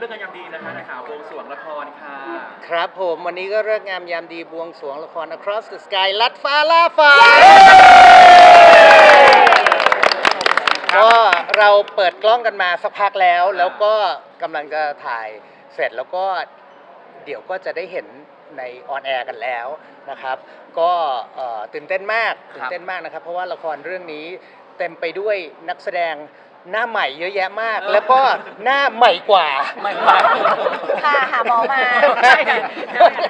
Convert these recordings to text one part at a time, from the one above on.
เรื่องงานยามดีนะคะในข่าวบวงสรวงละครค่ะ ครับผมวันนี้ก็เลิกษ์งามยามดีบวงสรวงละคร Across the Sky ลัดฟ้าล่าฟ้าก็เราเปิดกล้องกันมาสักพักแล้ว แล้วก็กำลังจะถ่ายเสร็จแล้วก็เดี๋ยวก็จะได้เห็นในออนแอร์กันแล้วนะครับ ก็เอ่อตื่นเต้นมากตื่นเต้นมากนะครับ เพราะว่าละครเรื่องนี้เต็มไปด้วยนักแสดง หน้าใหม่เยอะแยะมาก แล้วก็หน้าใหม่กว่า ใหม่กว่า ค่ะหาหมอมาใช่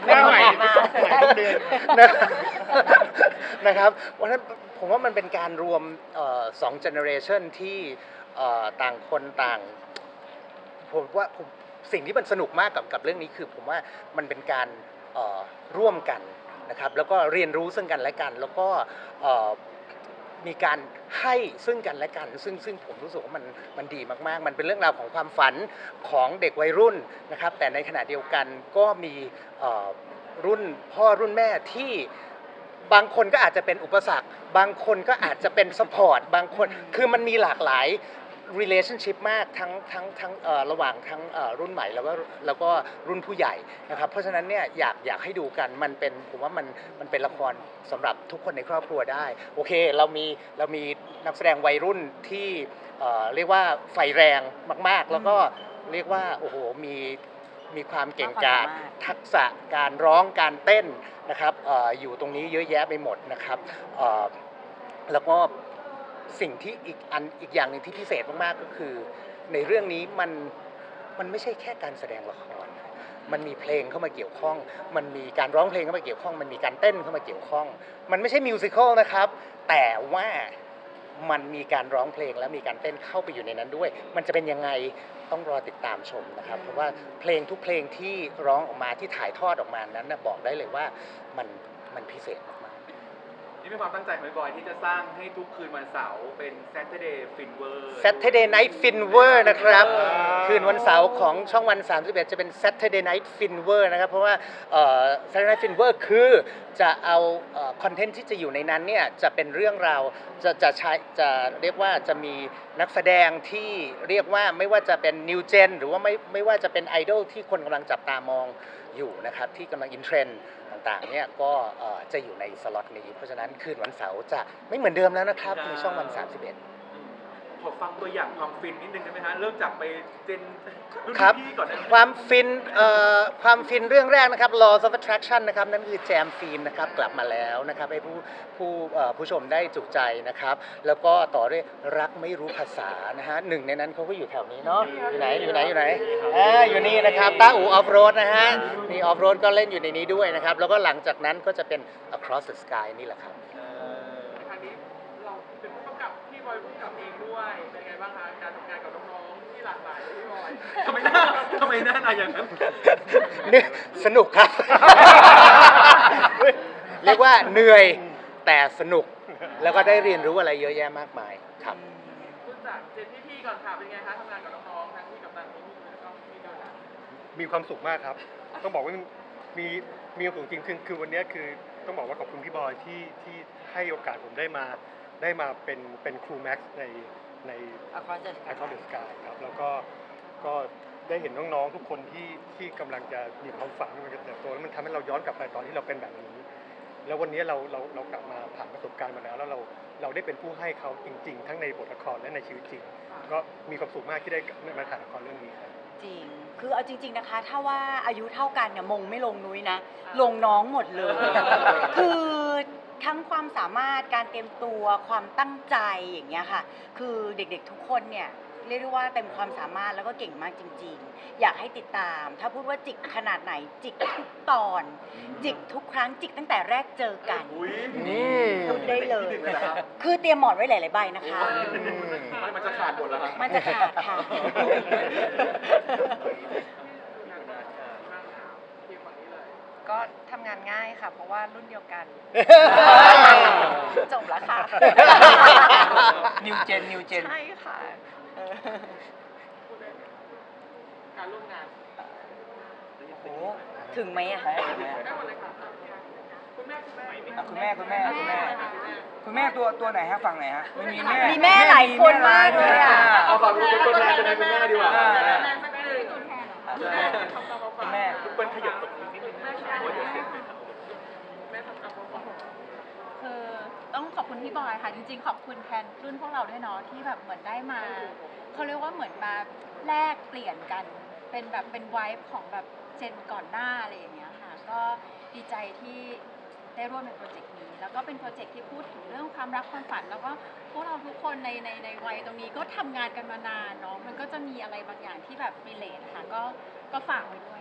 หน้าใหม่หน้าใหม่ทุกเดือนนะครับวันนั้นผมว่ามันเป็นการรวมเอ่อสองเจเนอเรชันที่เอ่อต่างคนต่าง ผมว่าผมสิ่งที่มันสนุกมากกับกับเรื่องนี้คือ ผมว่ามันเป็นการเอ่อร่วมกันนะครับ แล้วก็เรียนรู้ซึ่งกันและกัน แล้วก็เอ่อ มีการให้ซึ่งกันและกัน ซึ่งซึ่งผมรู้สึกว่ามันมันดีมากๆ มันเป็นเรื่องราวของความฝันของเด็กวัยรุ่นนะครับแต่ในขณะเดียวกันก็มีรุ่นพ่อรุ่นแม่ที่บางคนก็อาจจะเป็นอุปสรรค บางคนก็อาจจะเป็นสปอร์ต บางคน คือมันมีหลากหลาย relationship มากทั้งทั้งทั้งเอ่อระหว่างทั้งเอ่อรุ่นใหม่แล้วก็แล้วก็รุ่นผู้ใหญ่นะครับเพราะฉะนั้นเนี่ยอยากอยากให้ดูกันมันเป็นผมว่ามันมันเป็นละครสำหรับทุกคนในครอบครัวได้ โอเคเรามีเรามีนักแสดงวัยรุ่นที่เอ่อเรียกว่าไฟแรงมาก ๆ แล้วก็เรียกว่าโอ้โหมีมีความเก่งกาจมากความสามารถทักษะการร้องการเต้นนะครับเอออยู่ตรงนี้เยอะแยะไปหมดนะครับเอ่อแล้วก็ สิ่งที่อีกอันอีกอย่างหนึ่งที่พิเศษมากๆก็คือ ในเรื่องนี้มันมันไม่ใช่แค่การแสดงละคร มันมีเพลงเข้ามาเกี่ยวข้อง มันมีการร้องเพลงเข้ามาเกี่ยวข้อง มันมีการเต้นเข้ามาเกี่ยวข้อง มันไม่ใช่มิวสิควลนะครับ แต่ว่ามันมีการร้องเพลงและมีการเต้นเข้าไปอยู่ในนั้นด้วย มันจะเป็นยังไงต้องรอติดตามชมนะครับ เพราะว่าเพลงทุกเพลงที่ร้องออกมาที่ถ่ายทอดออกมานั้นนะบอกได้เลยว่ามันมันพิเศษมาก นี่เป็นความตั้งใจของพี่บอยที่จะสร้างให้ทุกคืนวันเสาร์เป็น Saturday Fever ๆ Saturday Night Fever นะครับอ่าคืนวันเสาร์ของช่องวัน 31 จะเป็น Saturday Night Fever นะครับ เพราะว่าเอ่อ Saturday Night Fever คือจะเอาคอนเทนต์ที่จะอยู่ในนั้นเนี่ย จะเป็นเรื่องราวจะจะใช้จะเรียกว่าจะมีนักแสดงที่เรียกว่าไม่ว่าจะเป็น New Gen หรือว่าไม่ไม่ว่าจะเป็นไอดอลที่คนกำลังจับตามองอยู่นะครับ ที่กำลังอินเทรนด์ ต่างๆเนี่ยก็เอ่อจะอยู่ในสล็อตนี้ เพราะฉะนั้นคืนวันเสาร์จะไม่เหมือนเดิมแล้วนะครับในช่องวัน 31อืม ขอฟังตัวอย่างความฟินนิดนึงได้ไหมฮะเริ่มจากไปเจนรุ่นครับ พี่ก่อนได้ไหมความฟินเอ่อความฟินเรื่องแรกนะครับ Laws of Attraction นะครับนั่นคือแจมฟิล์มนะครับกลับมาแล้วนะครับให้ผู้ผู้เอ่อผู้ชมได้จุใจนะครับ แล้วก็ต่อด้วยรักไม่รู้ภาษานะฮะหนึ่งในนั้นเขาก็อยู่แถวนี้เนาะอยู่ไหนอยู่ไหนอยู่ไหนอ่าอยู่นี่นะครับต้าอูออฟโรดนะฮะนี่ออฟโรดก็เล่นอยู่ในนี้ด้วยนะครับ แล้วก็หลังจากนั้นก็จะเป็น Across the Sky นี่แหละครับ เออ ลากหลายเลยพี่บอยทำไมหน้าทำไมหน้าหนาอย่างนั้นนี่สนุกครับ เรียกว่าเหนื่อยแต่สนุก แล้วก็ได้เรียนรู้อะไรเยอะแยะมากมายครับ คุณจากเจนพี่ๆก่อนค่ะเป็นไงคะทำงานกับน้องๆทั้งที่กับตันพี่ๆแล้วก็พี่เดินหลังมีความสุขมากครับ ต้องบอกว่ามีมีความสุขจริงคือคือวันเนี้ยคือต้องบอกว่าขอบคุณพี่บอยที่ที่ให้โอกาสผมได้มาได้มาเป็นเป็นครูแม็กซ์ใน ใน Across the ไอ Sky คอนเดอะสกายครับแล้วก็ก็ได้เห็นน้องๆทุกคนที่ที่กำลังจะมีความฝันกำลังจะเติบโตแล้วมันทำให้เราย้อนกลับไปตอนที่เราเป็นแบบนี้ แล้ววันนี้เราเราเรากลับมาผ่านประสบการณ์มาแล้ว แล้วเราเราได้เป็นผู้ให้เขาจริง ๆ ทั้งในบทละครและในชีวิตจริง ก็มีความสุขมากที่ได้มาถ่ายละครเรื่องนี้ครับจริง คือเอาจริง ๆนะคะ ถ้าว่าอายุเท่ากันเนี่ยมงไม่ลงนุ้ยนะ ลงน้องหมดเลย คือ ทั้งความสามารถการเตรียมตัวความตั้งใจอย่างเงี้ยค่ะ คือเด็กๆทุกคนเนี่ยเรียกได้ว่าเต็มความสามารถแล้วก็เก่งมากจริง ๆ อยากให้ติดตาม ถ้าพูดว่าจิกขนาดไหนจิกทุกตอน จิกทุกครั้งจิกตั้งแต่แรกเจอกันอุ้ยอืมพูดได้เลยที่หนึ่งนะครับคือเตรียมหมอนไว้หลายๆใบนะคะไม่มันจะขาดหมดแล้วครับมันจะขาดค่ะ ทีมฝั่งนี้เลย ก็ทำงานง่ายค่ะ เพราะว่ารุ่นเดียวกัน จบแล้วค่ะ นิวเจนนิวเจน ใช่ค่ะพูดได้การร่วมงานโอ้ถึงไหมอะได้หมดเลยค่ะคุณแม่คุณแม่อะคุณแม่คุณแม่คุณแม่ คุณแม่ตัวตัวไหนฮะฝั่งไหนฮะไม่มีแม่มีแม่หลายคนมากเลยอะเอาฝั่งนู้นเป็นตัวแทนตัวแทนคุณแม่ดีกว่าอ่า แม่สักหนึ่งค่ะทำตามความฝันคุณแม่ทุกคนขยับตรงนี้ ความฝันคือต้องขอบคุณพี่บอยค่ะ จริงๆ ขอบคุณแทนรุ่นพวกเราด้วยเนาะที่แบบเหมือนได้มาเขาเรียกว่าเหมือนมาแลกเปลี่ยนกัน เป็นแบบเป็นไวฟ์ของแบบเจนก่อนหน้าอะไรอย่างเงี้ยค่ะ ก็ดีใจที่ได้ร่วมในโปรเจกต์นี้ แล้วก็เป็นโปรเจกต์ที่พูดถึงเรื่องความรักความฝัน แล้วก็พวกเราทุกคนในในในวัยตรงนี้ก็ทำงานกันมานานเนาะมันก็จะมีอะไรบางอย่างที่แบบรีเลทค่ะ ก็ก็ฝากไว้ด้วย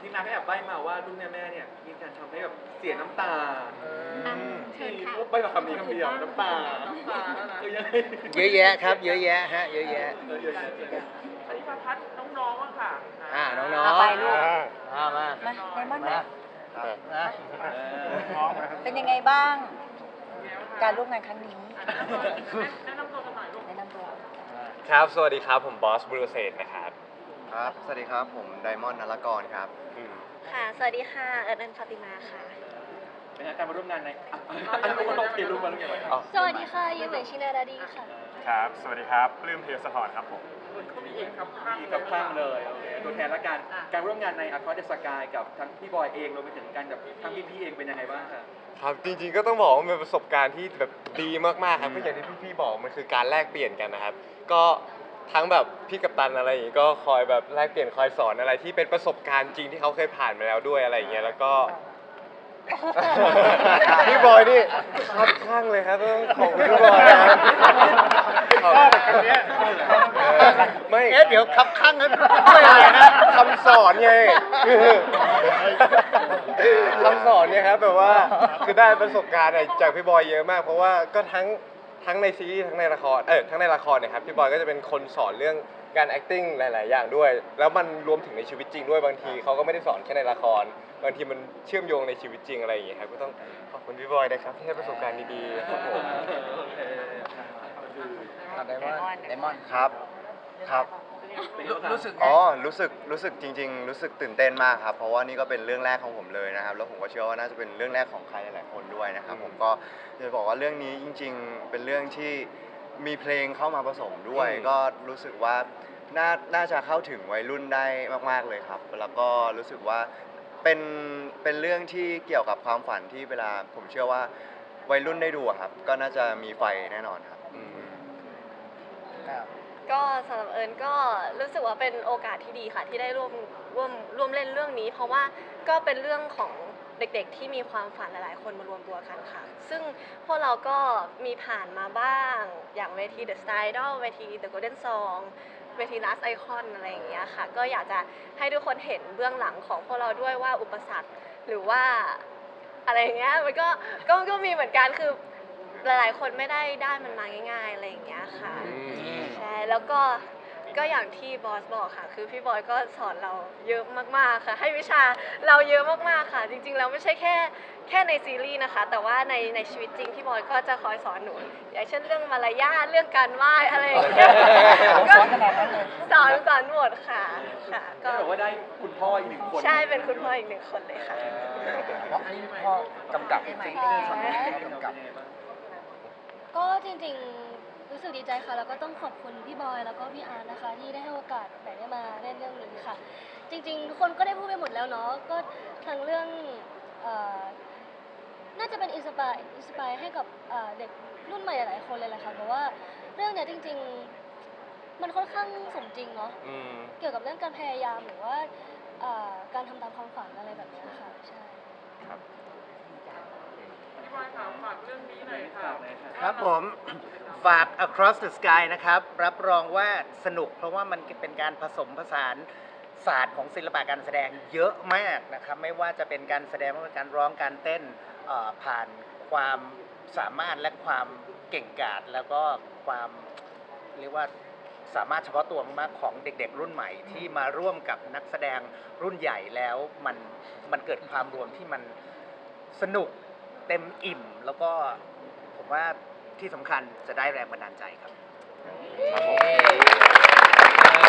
คะอย่างที่นาก็แอบใบ้มาว่ารุ่นแม่ๆเนี่ยมีการทำให้แบบเสียน้ำตาอะเชิญค่ะ ใบ้มาคำนี้คำเดียวน้ำตาน้ำตาแล้วนะ เออยังไงเยอะแยะครับ เยอะแยะฮะ เยอะแยะ เออเยอะๆอันนี้มาพัดน้องๆบ้างค่ะอ่าน้องอะไปลูกๆมามามาไดมอนด์มามานะเป็นยังไงบ้าง การร่วมงานครั้งนี้แนะนำตัวกันหน่อยลูก แนะนำตัว ครับ สวัสดีครับ ผมบอสบรูเซตนะครับ ครับ สวัสดีครับ ผมไดมอนด์นรกรครับ ค่ะ สวัสดีค่ะ เอิร์ดอันฟาติมาค่ะ เป็นการมาร่วมงานในอะอันนี้ก็ต้องเรียนรู้มาเรื่องอะไรสวัสดีค่ะยูเหมยชินาดาดีค่ะ ครับ สวัสดีครับ ปลื้มเทียสะทอนครับผมเขามีเอกครับข้างอีกกับข้างเลยโอเคตัวแทนละกันการร่วมงานใน Across the Sky กับทั้งพี่บอยเองรวมไปถึงกันกับทั้งพี่พี่ๆเองเป็นยังไงบ้างครับครับจริงๆก็ต้องบอกว่ามันเป็นประสบการณ์ที่แบบดีมากๆครับก็อย่างที่พี่ๆบอกมันคือการแลกเปลี่ยนกันนะครับ ก็ ทั้งแบบพี่กัปตันอะไรอย่างงี้ก็คอยแบบแลกเปลี่ยนคอยสอนอะไรที่เป็นประสบการณ์จริงที่เขาเคยผ่านมาแล้วด้วยอะไรอย่างเงี้ยแล้วก็ พี่บอยนี่ครับข้างเลยครับต้องขอบคุณพี่บอยนะครับขอบคุณไม่เอ๊ะเดี๋ยวขับข้างนั้นด้วยอะไรฮะคำสอนไงคำสอนเนี่ยครับแบบว่าคือได้ประสบการณ์อะจากพี่บอยเยอะมาก เพราะว่าก็ทั้ง ทั้งในซีรีส์ทั้งในละครเออทั้งในละครเนี่ยครับพี่บอยก็จะเป็นคนสอนเรื่องการ acting หลาย ๆ อย่างด้วย แล้วมันรวมถึงในชีวิตจริงด้วยบางทีเขาก็ไม่ได้สอนแค่ในละคร บางทีมันเชื่อมโยงในชีวิตจริงอะไรอย่างเงี้ยครับก็ต้องขอบคุณพี่บอยนะครับที่ให้ประสบการณ์ดีๆครับผมโอเคไดมอนด์ไดมอนด์ครับครับ รู้สึกไงอ๋อ รู้สึก รู้สึกจริง ๆ รู้สึกตื่นเต้นมากครับ เพราะว่านี่ก็เป็นเรื่องแรกของผมเลยนะครับ แล้วผมก็เชื่อว่าน่าจะเป็นเรื่องแรกของใครหลายๆคนด้วยนะครับ ผมก็จะบอกว่าเรื่องนี้จริง ๆ เป็นเรื่องที่มีเพลงเข้ามาผสมด้วยอืมก็รู้สึกว่าน่า น่าจะเข้าถึงวัยรุ่นได้มาก ๆ เลยครับ แล้วก็รู้สึกว่าเป็น เป็นเรื่องที่เกี่ยวกับความฝันที่เวลาผมเชื่อว่าวัยรุ่นได้ดูอะครับ ก็น่าจะมีไฟแน่นอนครับ ก็สำหรับเอิญก็รู้สึกว่าเป็นโอกาสที่ดีค่ะ ที่ได้ร่วมร่วมร่วมเล่นเรื่องนี้ เพราะว่าก็เป็นเรื่องของเด็กๆ ที่มีความฝันหลายๆ คนมารวมตัวกันค่ะ ซึ่งพวกเราก็มีผ่านมาบ้าง อย่างเวที The Star Idol เวที The Golden Song เวที Last Icon อะไรอย่างเงี้ยค่ะ ก็อยากจะให้ทุกคนเห็นเบื้องหลังของพวกเราด้วยว่าอุปสรรคหรือว่าอะไรอย่างเงี้ยมันก็ก็ก็มีเหมือนกันคือ หลายๆ คนไม่ได้ได้มันมาง่ายๆอะไรอย่างเงี้ยค่ะใช่แล้วก็ก็อย่างที่บอสบอกค่ะ คือพี่บอยก็สอนเราเยอะมากๆค่ะ ให้วิชาเราเยอะมากๆค่ะ จริงๆแล้วไม่ใช่แค่แค่ในซีรีส์นะคะ แต่ว่าในในชีวิตจริงพี่บอยก็จะคอยสอนหนูอย่างเช่นเรื่องมารยาทเรื่องการไหว้อะไรอย่างเงี้ยสอนขนาดนั้นเลยสอนสอนหมดค่ะค่ะ ก็ก็บอกว่าได้คุณพ่ออีกหนึ่งคนใช่เป็นคุณพ่ออีกหนึ่งคนเลยค่ะ เพราะอันนี้พ่อกำกับจริงๆกำกับ ก็จริงๆรู้สึกดีใจค่ะ แล้วก็ต้องขอบคุณพี่บอยแล้วก็พี่อาร์ตนะคะ ที่ได้ให้โอกาสไหนได้มาเล่นเรื่องนี้ค่ะ จริงๆทุกคนก็ได้พูดไปหมดแล้วเนาะก็ทั้งเรื่องเอ่อน่าจะเป็นอินสปายอินสปายให้กับเอ่อเด็กรุ่นใหม่หลายๆคนเลยแหละค่ะเพราะว่าเรื่องเนี้ยจริง ๆ มันค่อนข้างสมจริงเนาะอืม เกี่ยวกับเรื่องการพยายามหรือว่าเอ่อการทำตามความฝันอะไรแบบเนี้ยค่ะใช่ พี่บอยค่ะฝากเรื่องนี้หน่อยค่ะ ครับผม ฝาก Across the Sky นะครับ รับรองว่าสนุกเพราะว่ามันเป็นการผสมผสานศาสตร์ของศิลปะการแสดงเยอะมากนะครับ ไม่ว่าจะเป็นการแสดงไม่ว่าการร้องการเต้นเอ่อผ่านความสามารถและความเก่งกาจแล้วก็ความเรียกว่าสามารถเฉพาะตัวมากๆของเด็กๆ รุ่นใหม่ที่มาร่วมกับนักแสดงรุ่นใหญ่แล้วมันมันเกิดความรวมที่มันสนุก เต็มอิ่ม แล้วก็ผมว่าที่สำคัญจะได้แรงบันดาลใจครับ ครับผม